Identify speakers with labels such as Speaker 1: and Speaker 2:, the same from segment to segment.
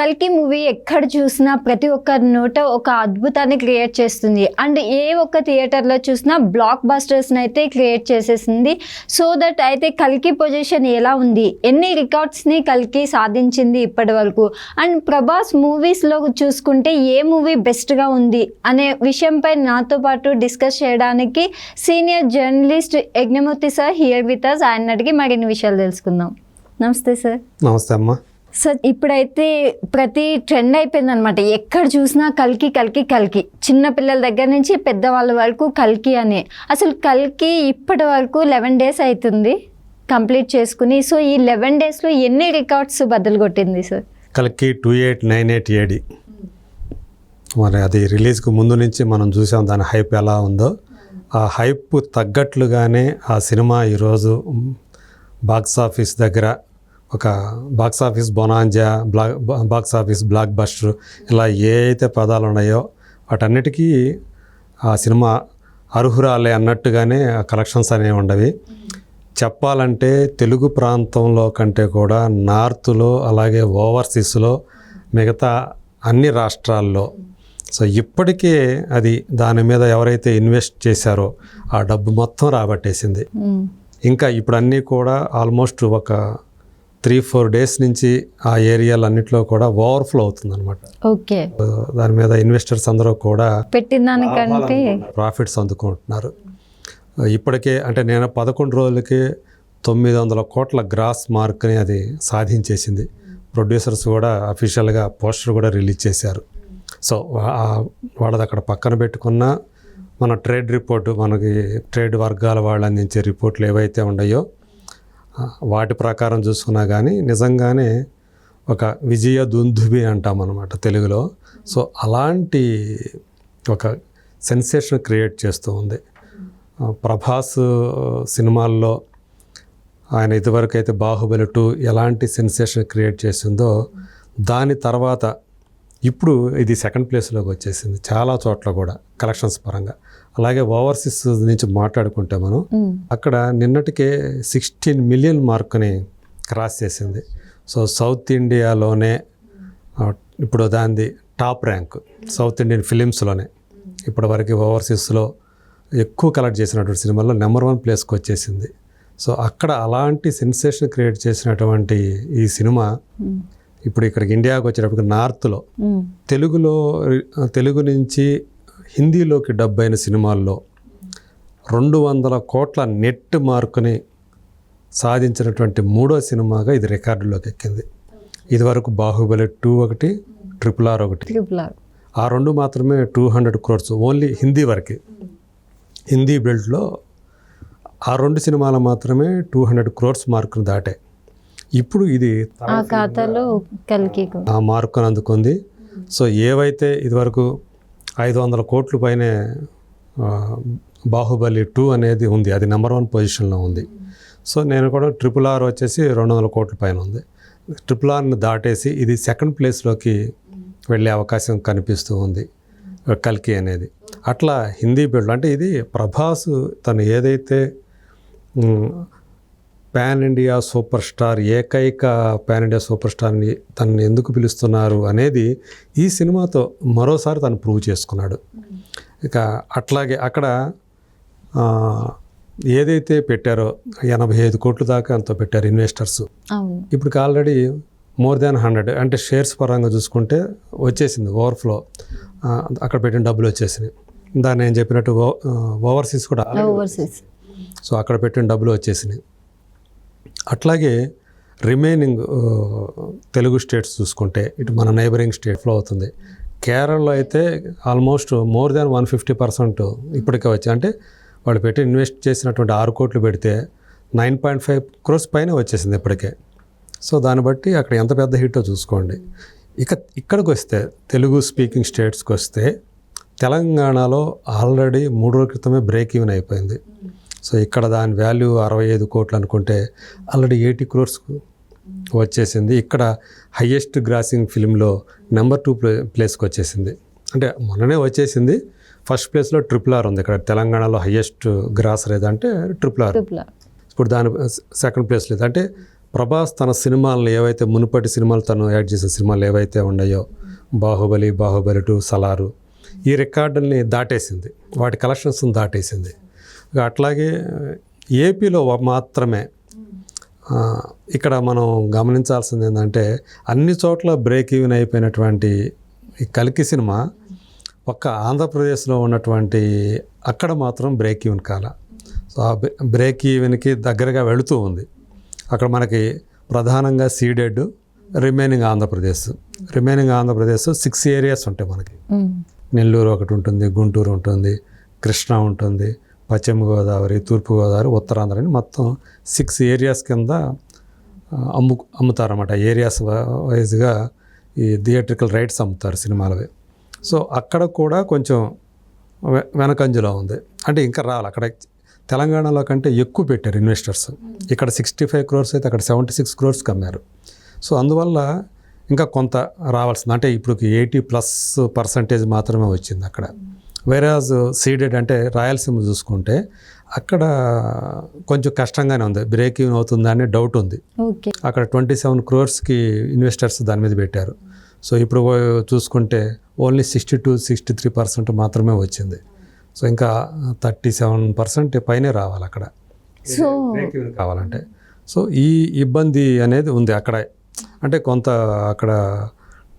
Speaker 1: కల్కి మూవీ ఎక్కడ చూసినా ప్రతి ఒక్క నోట ఒక అద్భుతాన్ని క్రియేట్ చేస్తుంది. అండ్ ఏ ఒక్క థియేటర్లో చూసినా బ్లాక్ బస్టర్స్ని అయితే క్రియేట్ చేసేసింది. సో దట్ అయితే కల్కి పొజిషన్ ఎలా ఉంది? ఎన్ని రికార్డ్స్ని కల్కి సాధించింది ఇప్పటి వరకు? అండ్ ప్రభాస్ మూవీస్లో చూసుకుంటే ఏ మూవీ బెస్ట్గా ఉంది? అనే విషయంపై నాతో పాటు డిస్కస్ చేయడానికి senior journalist Yagnamurthy sir here with us ఆయన అడిగి మరిన్ని విషయాలు తెలుసుకుందాం. నమస్తే సార్.
Speaker 2: నమస్తే అమ్మా.
Speaker 1: సార్ ఇప్పుడైతే ప్రతి ట్రెండ్ అయిపోయింది అనమాట ఎక్కడ చూసినా కల్కి కల్కి కల్కి. చిన్న పిల్లల దగ్గర నుంచి పెద్దవాళ్ళ వరకు కల్కి అని. అసలు కల్కి ఇప్పటి వరకు లెవెన్ డేస్ అవుతుంది కంప్లీట్ చేసుకుని. సో ఈ లెవెన్ డేస్లో ఎన్ని రికార్డ్స్ బద్దలు కొట్టింది సార్
Speaker 2: కల్కి two eight nine eight AD మరి అది రిలీజ్కి ముందు నుంచి మనం చూసాం దాని హైప్ ఎలా ఉందో. ఆ హైప్ తగ్గట్లుగానే ఆ సినిమా ఈరోజు బాక్స్ ఆఫీస్ దగ్గర ఒక box office bonanza block box office blockbuster ఇలా ఏ అయితే పదాలు ఉన్నాయో వాటన్నిటికీ ఆ సినిమా అర్హురాలే అన్నట్టుగానే ఆ కలెక్షన్స్ అనేవి ఉండవి. చెప్పాలంటే తెలుగు ప్రాంతంలో కంటే కూడా నార్త్లో అలాగే ఓవర్సీస్లో మిగతా అన్ని రాష్ట్రాల్లో. సో ఇప్పటికే అది దాని మీద ఎవరైతే ఇన్వెస్ట్ చేశారో ఆ డబ్బు మొత్తం రాబట్టేసింది. ఇంకా ఇప్పుడు అన్నీ కూడా ఆల్మోస్ట్ ఒక త్రీ ఫోర్ డేస్ నుంచి ఆ ఏరియాలన్నింటిలో కూడా ఓవర్ఫ్లో అవుతుందన్నమాట.
Speaker 1: ఓకే.
Speaker 2: దాని మీద ఇన్వెస్టర్స్ అందరూ కూడా
Speaker 1: పెట్టిన దానికంటే
Speaker 2: ప్రాఫిట్స్ అందుకుంటున్నారు. ఇప్పటికే అంటే నేను పదకొండు రోజులకి తొమ్మిది వందల కోట్ల గ్రాస్ మార్క్ని అది సాధించేసింది. ప్రొడ్యూసర్స్ కూడా అఫీషియల్గా పోస్టర్ కూడా రిలీజ్ చేశారు. సో వాళ్ళది అక్కడ పక్కన పెట్టుకున్న మన ట్రేడ్ రిపోర్టు మనకి ట్రేడ్ వర్గాల వాళ్ళు అందించే రిపోర్ట్లు ఏవైతే ఉన్నాయో వాటి ప్రకారం చూసుకున్నా కానీ నిజంగానే ఒక విజయ దుందుబి అంటాం అనమాట తెలుగులో. సో అలాంటి ఒక సెన్సేషన్ క్రియేట్ చేస్తూ ఉంది. ప్రభాస్ సినిమాల్లో ఆయన ఇదివరకు అయితే బాహుబలి టూ ఎలాంటి సెన్సేషన్ క్రియేట్ చేసిందో దాని తర్వాత ఇప్పుడు ఇది సెకండ్ ప్లేస్లోకి వచ్చేసింది చాలా చోట్ల కూడా కలెక్షన్స్ పరంగా అలాగే ఓవర్సీస్ నుంచి మాట్లాడుకుంటే మనం. అక్కడ నిన్నటికే సిక్స్టీన్ మిలియన్ మార్క్ని క్రాస్ చేసింది సో సౌత్ ఇండియాలోనే ఇప్పుడు దానిది టాప్ ర్యాంక్ సౌత్ ఇండియన్ ఫిలిమ్స్లోనే ఇప్పటివరకు ఓవర్సీస్లో ఎక్కువ కలెక్ట్ చేసినటువంటి సినిమాల్లో నెంబర్ వన్ ప్లేస్కి వచ్చేసింది సో అక్కడ అలాంటి సెన్సేషన్ క్రియేట్ చేసినటువంటి ఈ సినిమా. ఇప్పుడు ఇక్కడికి ఇండియాకి వచ్చేటప్పటికి నార్త్లో. తెలుగులో తెలుగు నుంచి హిందీలోకి డబ్ అయిన సినిమాల్లో రెండు వందల కోట్ల నెట్ మార్కుని సాధించినటువంటి మూడో సినిమాగా ఇది రికార్డులోకి ఎక్కింది. ఇదివరకు బాహుబలి టూ ఒకటి ట్రిపుల్ ఆర్ ఒకటి. ఆ రెండు మాత్రమే two hundred crores only Hindi వరకే. హిందీ బెల్ట్లో ఆ రెండు సినిమాలు మాత్రమే టూ హండ్రెడ్ క్రోర్స్ మార్కును దాటాయి. ఇప్పుడు ఇది
Speaker 1: ఆ ఖాతాలో కల్కి.
Speaker 2: ఆ మార్కును అందుకుంది. సో ఏవైతే ఇదివరకు ఐదు వందల కోట్ల పైనే బాహుబలి టూ అనేది ఉంది అది నెంబర్ వన్ పొజిషన్లో ఉంది. సో నేను కూడా ట్రిపుల్ ఆర్ వచ్చేసి రెండు వందల కోట్ల పైన ఉంది. ట్రిపుల్ ఆర్ని దాటేసి ఇది సెకండ్ ప్లేస్లోకి వెళ్ళే అవకాశం కనిపిస్తూ ఉంది కల్కి అనేది. అట్లా హిందీ బిల్డ్ అంటే ఇది ప్రభాస్ తను ఏదైతే పాన్ ఇండియా సూపర్ స్టార్ ఏకైక పాన్ ఇండియా సూపర్ స్టార్ని తనని ఎందుకు పిలుస్తున్నారు అనేది ఈ సినిమాతో మరోసారి తను ప్రూవ్ చేసుకున్నాడు. ఇక అట్లాగే అక్కడ ఏదైతే పెట్టారో ఎనభై ఐదు కోట్ల దాకా అంత పెట్టారు ఇన్వెస్టర్స్ ఇప్పుడు ఆల్రెడీ మోర్ దాన్ హండ్రెడ్ అంటే షేర్స్ పరంగా చూసుకుంటే వచ్చేసింది ఓవర్ఫ్లో అక్కడ పెట్టిన డబ్బులు వచ్చేసినాయి. దాన్ని నేను చెప్పినట్టు ఓవర్సీస్ కూడా
Speaker 1: ఓవర్సీస్
Speaker 2: సో అక్కడ పెట్టిన డబ్బులు వచ్చేసినాయి. అట్లాగే రిమైనింగ్ తెలుగు స్టేట్స్ చూసుకుంటే ఇటు మన నైబరింగ్ స్టేట్లో అవుతుంది. కేరళలో అయితే almost more than one fifty percent ఇప్పటికే వచ్చాయి అంటే వాళ్ళు పెట్టి ఇన్వెస్ట్ చేసినటువంటి ఆరు కోట్లు పెడితే నైన్ పాయింట్ ఫైవ్ క్రోర్స్ పైన వచ్చేసింది ఇప్పటికే. సో దాన్ని బట్టి అక్కడ ఎంత పెద్ద హిట్టో చూసుకోండి. ఇక ఇక్కడికి వస్తే తెలుగు స్పీకింగ్ స్టేట్స్కి వస్తే తెలంగాణలో ఆల్రెడీ మూడు రోజుల క్రితమే బ్రేక్ ఈవెన్ అయిపోయింది. సో ఇక్కడ దాని వాల్యూ అరవై ఐదు కోట్లు అనుకుంటే ఆల్రెడీ ఎయిటీ క్రోర్స్ వచ్చేసింది. ఇక్కడ హయ్యెస్ట్ గ్రాసింగ్ ఫిల్మ్లో నెంబర్ టూ ప్లే ప్లేస్కి వచ్చేసింది. అంటే మొన్ననే వచ్చేసింది. ఫస్ట్ ప్లేస్లో ట్రిపుల్ ఆర్ ఉంది. ఇక్కడ తెలంగాణలో హయ్యెస్ట్ గ్రాస్ ఏదంటే ట్రిపుల్ ఆర్. ఇప్పుడు దాని సెకండ్ ప్లేస్ లేదు. అంటే ప్రభాస్ తన సినిమాలను ఏవైతే మునుపటి సినిమాలు తను యాడ్ చేసిన సినిమాలు ఏవైతే ఉన్నాయో బాహుబలి బాహుబలి టూ సలారు ఈ రికార్డుల్ని దాటేసింది. వాటి కలెక్షన్స్ని దాటేసింది. అట్లాగే ఏపీలో మాత్రమే ఇక్కడ మనం గమనించాల్సింది ఏంటంటే అన్ని చోట్ల బ్రేక్ ఈవెన్ అయిపోయినటువంటి ఈ కల్కి సినిమా ఒక్క ఆంధ్రప్రదేశ్లో ఉన్నటువంటి అక్కడ మాత్రం బ్రేక్ ఈవెన్ కాల. సో ఆ బ్రే- బ్రేక్ ఈవెన్కి దగ్గరగా వెళుతూ ఉంది. అక్కడ మనకి ప్రధానంగా Ceded remaining Andhra Pradesh. Remaining Andhra Pradesh six areas ఉంటాయి మనకి. నెల్లూరు ఒకటి ఉంటుంది గుంటూరు ఉంటుంది కృష్ణా ఉంటుంది పశ్చిమ గోదావరి తూర్పుగోదావరి ఉత్తరాంధ్ర అని మొత్తం సిక్స్ ఏరియాస్ కింద అమ్ము అమ్ముతారన్నమాట. ఏరియాస్ వైజ్గా ఈ థియేట్రికల్ రైట్స్ అమ్ముతారు సినిమాలవి. సో అక్కడ కూడా కొంచెం వెనకంజలో ఉంది. అంటే ఇంకా రావాలి అక్కడ తెలంగాణలో కంటే ఎక్కువ పెట్టారు ఇన్వెస్టర్స్ ఇక్కడ సిక్స్టీ ఫైవ్ క్రోర్స్ అయితే అక్కడ సెవెంటీ సిక్స్ క్రోర్స్కి కమ్మారు సో అందువల్ల ఇంకా కొంత రావాల్సింది. అంటే ఇప్పుడు ఎయిటీ ప్లస్ పర్సంటేజ్ మాత్రమే వచ్చింది అక్కడ. వేరాజ్ సీడెడ్ అంటే రాయలసీమ చూసుకుంటే అక్కడ కొంచెం కష్టంగానే ఉంది. బ్రేక్ ఈవెన్ అవుతుందా అనే డౌట్ ఉంది అక్కడ ట్వంటీ సెవెన్ క్రోర్స్కి ఇన్వెస్టర్స్ దాని మీద పెట్టారు. సో ఇప్పుడు చూసుకుంటే only sixty two sixty three percent మాత్రమే వచ్చింది. సో ఇంకా థర్టీ సెవెన్ పర్సెంట్ పైనే రావాలి అక్కడ.
Speaker 1: సో
Speaker 2: కావాలంటే. సో ఈ ఇబ్బంది అనేది ఉంది అక్కడ. అంటే కొంత అక్కడ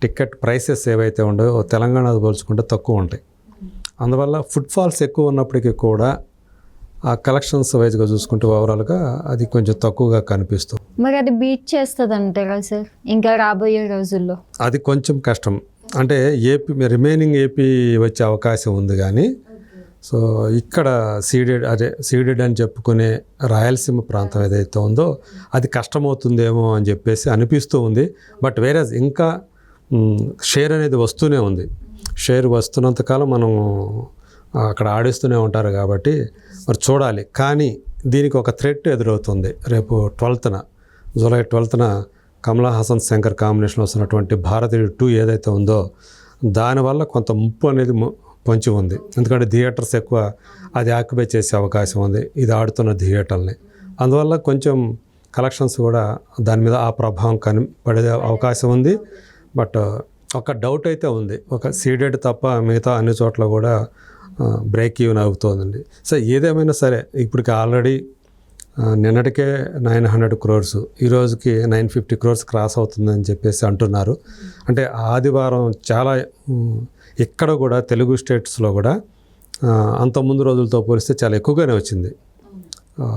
Speaker 2: టికెట్ ప్రైసెస్ ఏవైతే ఉండవో తెలంగాణ పోల్చుకుంటే తక్కువ ఉంటాయి. అందువల్ల ఫుడ్ ఫాల్స్ ఎక్కువ ఉన్నప్పటికీ కూడా ఆ కలెక్షన్స్ వైజ్గా చూసుకుంటే ఓవరాల్గా అది కొంచెం తక్కువగా కనిపిస్తుంది
Speaker 1: మరి అది బీట్ చేస్తుంది అంటారా సార్ ఇంకా రాబోయే రోజుల్లో?
Speaker 2: అది కొంచెం కష్టం. అంటే ఏపీ రిమైనింగ్ ఏపీ వచ్చే అవకాశం ఉంది కానీ సో ఇక్కడ సీడెడ్ అదే సీడెడ్ అని చెప్పుకునే రాయలసీమ ప్రాంతం ఏదైతే ఉందో అది కష్టమవుతుందేమో అని చెప్పేసి అనిపిస్తూ ఉంది. బట్ వేరే ఇంకా షేర్ అనేది వస్తూనే ఉంది. షేర్ వస్తున్నంతకాలం మనం అక్కడ ఆడిస్తూనే ఉంటారు కాబట్టి మరి చూడాలి. కానీ దీనికి ఒక థ్రెట్ ఎదురవుతుంది. రేపు ట్వెల్త్న జూలై ట్వెల్త్న కమలా హాసన్ శంకర్ కాంబినేషన్లో వస్తున్నటువంటి భారతీయుడు టూ ఏదైతే ఉందో దానివల్ల కొంత ముప్పు అనేది పొంచి ఉంది. ఎందుకంటే థియేటర్స్ ఎక్కువ అది ఆక్యుపై చేసే అవకాశం ఉంది. ఇది ఆడుతున్న థియేటర్ని. అందువల్ల కొంచెం కలెక్షన్స్ కూడా దాని మీద ఆ ప్రభావం కనబడే అవకాశం ఉంది. బట్ ఒక డౌట్ అయితే ఉంది. ఒక సీడెడ్ తప్ప మిగతా అన్ని చోట్ల కూడా బ్రేక్ ఈవెన్ అవుతుందండి. సో ఏదేమైనా సరే ఇప్పటికి ఆల్రెడీ నిన్నటికే నైన్ హండ్రెడ్ క్రోర్స్ ఈ రోజుకి నైన్ ఫిఫ్టీ క్రోర్స్ క్రాస్ అవుతుందని చెప్పేసి అంటున్నారు. అంటే ఆదివారం చాలా ఇక్కడ కూడా తెలుగు స్టేట్స్లో కూడా అంత ముందు రోజులతో పోలిస్తే చాలా ఎక్కువగానే వచ్చింది.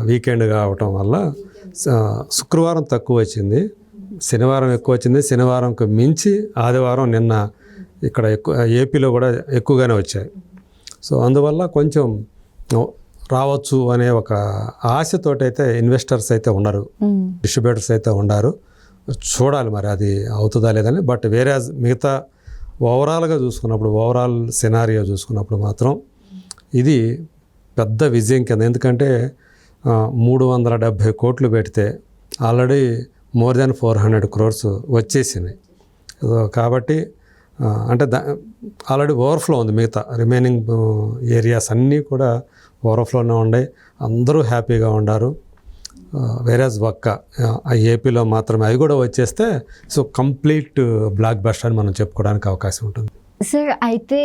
Speaker 2: వీకెండ్ కావటం వల్ల స- శుక్రవారం తక్కువ వచ్చింది. శనివారం ఎక్కువ వచ్చింది. శనివారంకు మించి ఆదివారం నిన్న ఇక్కడ ఎక్కువ ఏపీలో కూడా ఎక్కువగానే వచ్చాయి. సో అందువల్ల కొంచెం రావచ్చు అనే ఒక ఆశతోటైతే ఇన్వెస్టర్స్ అయితే ఉన్నారు.
Speaker 1: మ్మ్.
Speaker 2: డిస్ట్రిబ్యూటర్స్ అయితే ఉన్నారు చూడాలి మరి అది అవుతుందా లేదని బట్ వేరే మిగతా ఓవరాల్గా చూసుకున్నప్పుడు ఓవరాల్ సినారియో చూసుకున్నప్పుడు మాత్రం ఇది పెద్ద విజయం కింద. ఎందుకంటే మూడు వందల డెబ్భై కోట్లు పెడితే already more than four hundred crores వచ్చేసినాయి. కాబట్టి అంటే దా ఆల్రెడీ ఓవర్ఫ్లో ఉంది మిగతా రిమైనింగ్ ఏరియాస్ అన్నీ కూడా ఓవర్ఫ్లోనే ఉన్నాయి. అందరూ హ్యాపీగా ఉండారు. వేరేజ్ ఒక్క ఆ ఏపీలో మాత్రమే అవి కూడా వచ్చేస్తే సో కంప్లీట్ బ్లాక్ బస్టర్ అని మనం చెప్పుకోవడానికి అవకాశం ఉంటుంది.
Speaker 1: సార్ అయితే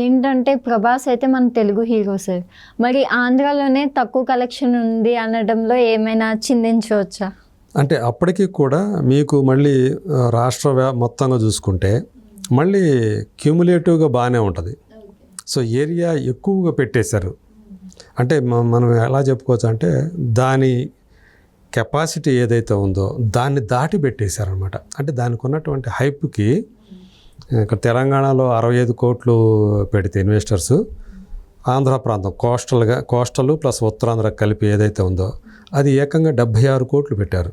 Speaker 1: ఏంటంటే ప్రభాస్ అయితే మన తెలుగు హీరో సార్. మరి ఆంధ్రాలోనే తక్కువ కలెక్షన్ ఉంది అనడంలో ఏమైనా చిందించవచ్చా?
Speaker 2: అంటే అప్పటికి కూడా మీకు మళ్ళీ రాష్ట్ర వ్యా మొత్తంగా చూసుకుంటే మళ్ళీ క్యూములేటివ్గా బాగానే ఉంటుంది. సో ఏరియా ఎక్కువగా పెట్టేశారు. అంటే మనం ఎలా చెప్పుకోవచ్చు అంటే దాని కెపాసిటీ ఏదైతే ఉందో దాన్ని దాటి పెట్టేశారనమాట అంటే దానికి ఉన్నటువంటి హైప్కి ఇక్కడ తెలంగాణలో అరవై ఐదు కోట్లు పెడితే ఇన్వెస్టర్స్ ఆంధ్ర ప్రాంతం కోస్టల్గా కోస్టల్ ప్లస్ ఉత్తరాంధ్ర కలిపి ఏదైతే ఉందో అది ఏకంగా డెబ్భై ఆరు కోట్లు పెట్టారు.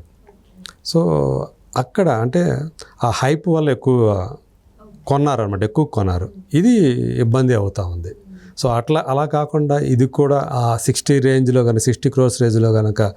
Speaker 2: సో అక్కడ అంటే ఆ హైప్ వల్ల ఎక్కువ కొన్నారనమాట ఎక్కువ కొన్నారు. ఇది ఇబ్బంది అవుతూ ఉంది. సో అట్లా అలా కాకుండా ఇది కూడా ఆ సిక్స్టీ రేంజ్లో కనుక సిక్స్టీ క్రోర్స్ రేంజ్లో కనుక